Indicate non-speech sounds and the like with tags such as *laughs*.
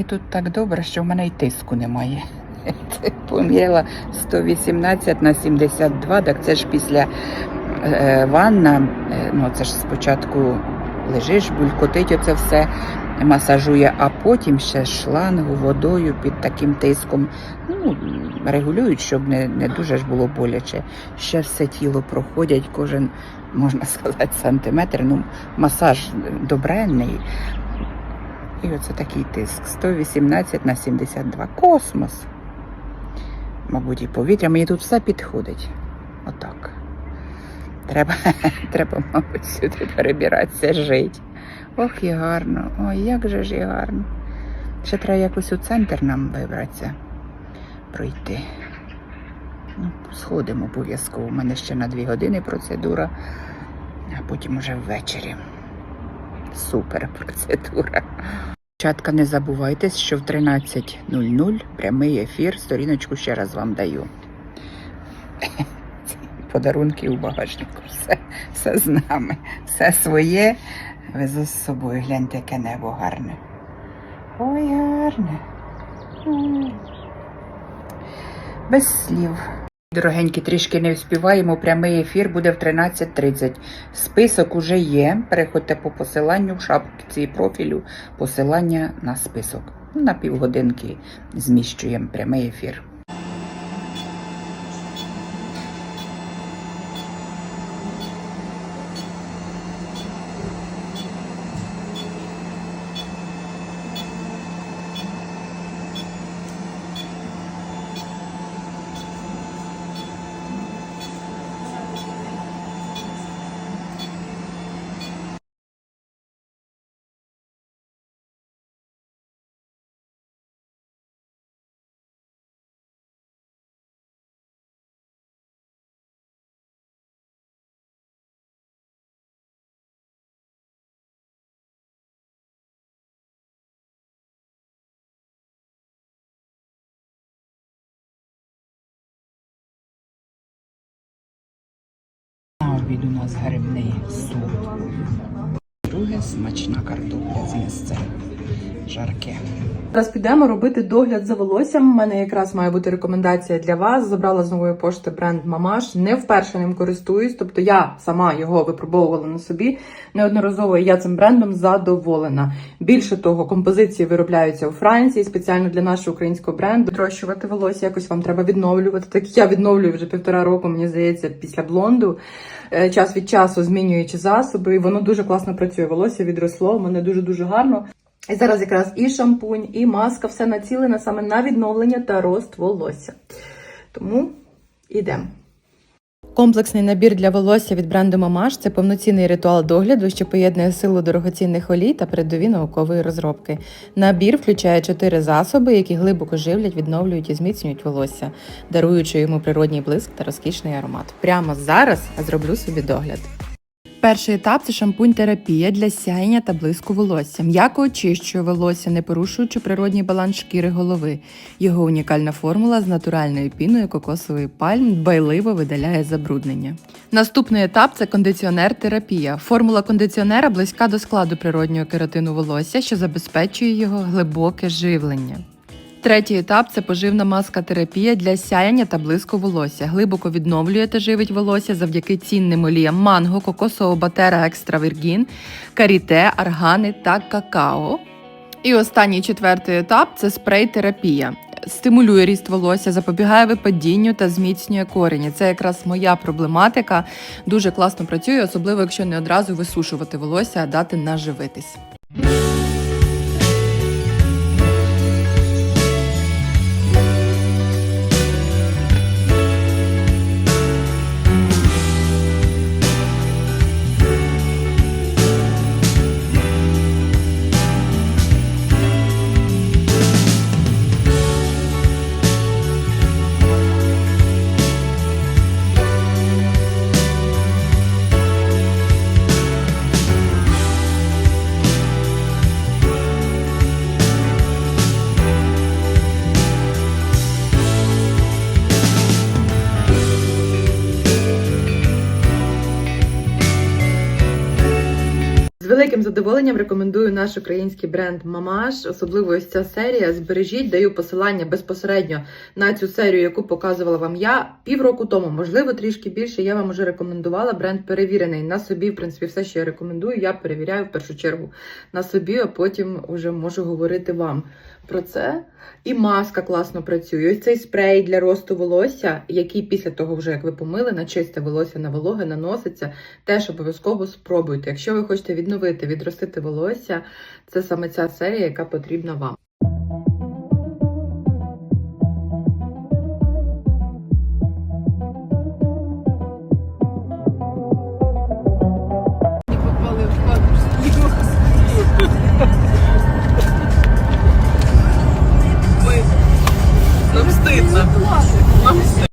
І тут так добре, що в мене й тиску немає. Це поміряла 118 на 72, так це ж після е, ванна, е, ну це ж спочатку лежиш, булькотить оце все, масажує, а потім ще шлангу водою під таким тиском. Ну, регулюють, щоб не, не дуже ж було боляче. Ще все тіло проходять, кожен, можна *laughs* сказати, сантиметр. Ну, масаж добренний. І оце такий тиск. 118 на 72. Космос. Мабуть, і повітря. Мені тут все підходить. Отак. Треба, *laughs* треба, мабуть, сюди перебиратися, жити. Ох, і гарно. Ой, як же ж і гарно. Ще треба якось у центр нам вибратися, пройти. Ну, сходимо обов'язково. У мене ще на дві години процедура, а потім уже ввечері. Супер процедура. Дівчатка, не забувайте, що в 13.00 прямий ефір. Сторіночку ще раз вам даю. Подарунки у багажнику. Все, все з нами. Все своє. Везу з собою. Гляньте, яке небо гарне. Ой, гарне. Без слів. Дорогенькі, трішки не вспіваємо. Прямий ефір буде в 13.30. Список уже є. Переходьте по посиланню в шапці профілю. Посилання на список. На півгодинки зміщуємо прямий ефір. На обід у нас грибний суп. Друге смачна картопля з місцем. Жарке. Зараз підемо робити догляд за волоссям. У мене якраз має бути рекомендація для вас. Забрала з нової пошти бренд Мамаш. Не вперше ним користуюсь. Тобто я сама його випробовувала на собі неодноразово. Я цим брендом задоволена. Більше того, композиції виробляються у Франції спеціально для нашого українського бренду. Відрощувати волосся якось вам треба відновлювати. Так я відновлюю вже півтора року, мені здається, після блонду. Е, Час від часу змінюючи засоби, і воно дуже класно працює. Волосся відросло, у мене дуже дуже гарно. І зараз якраз і шампунь, і маска все націлене саме на відновлення та рост волосся. Тому йдемо. Комплексний набір для волосся від бренду Мамаш це повноцінний ритуал догляду, що поєднує силу дорогоцінних олій та передові наукової розробки. Набір включає чотири засоби, які глибоко живлять, відновлюють і зміцнюють волосся, даруючи йому природній блиск та розкішний аромат. Прямо зараз зроблю собі догляд. Перший етап це шампунь-терапія для сяєння та блиску волосся. М'яко очищує волосся, не порушуючи природній баланс шкіри голови. Його унікальна формула з натуральною піною кокосової пальм дбайливо видаляє забруднення. Наступний етап це кондиціонер-терапія. Формула кондиціонера близька до складу природнього кератину волосся, що забезпечує його глибоке живлення. Третій етап це поживна маска терапія для сяяння та блиску волосся. Глибоко відновлює та живить волосся завдяки цінним оліям манго, кокосового батера екстра віргін, каріте, аргани та какао. І останній четвертий етап це спрей-терапія. Стимулює ріст волосся, запобігає випадінню та зміцнює корені. Це якраз моя проблематика. Дуже класно працює, особливо якщо не одразу висушувати волосся, а дати наживитись. Великим задоволенням рекомендую наш український бренд Мамаш. Особливо ось ця серія. Збережіть, даю посилання безпосередньо на цю серію, яку показувала вам я півроку тому, можливо, трішки більше. Я вам уже рекомендувала. Бренд перевірений на собі. В принципі, все, що я рекомендую, я перевіряю в першу чергу на собі, а потім вже можу говорити вам про це. І маска класно працює. Ось цей спрей для росту волосся, який після того, вже як ви помили, на чисте волосся на вологе наноситься. Теж обов'язково спробуйте. Якщо ви хочете відновити, відростити волосся, це саме ця серія, яка потрібна вам. Нам стыдно. Нам стыдно.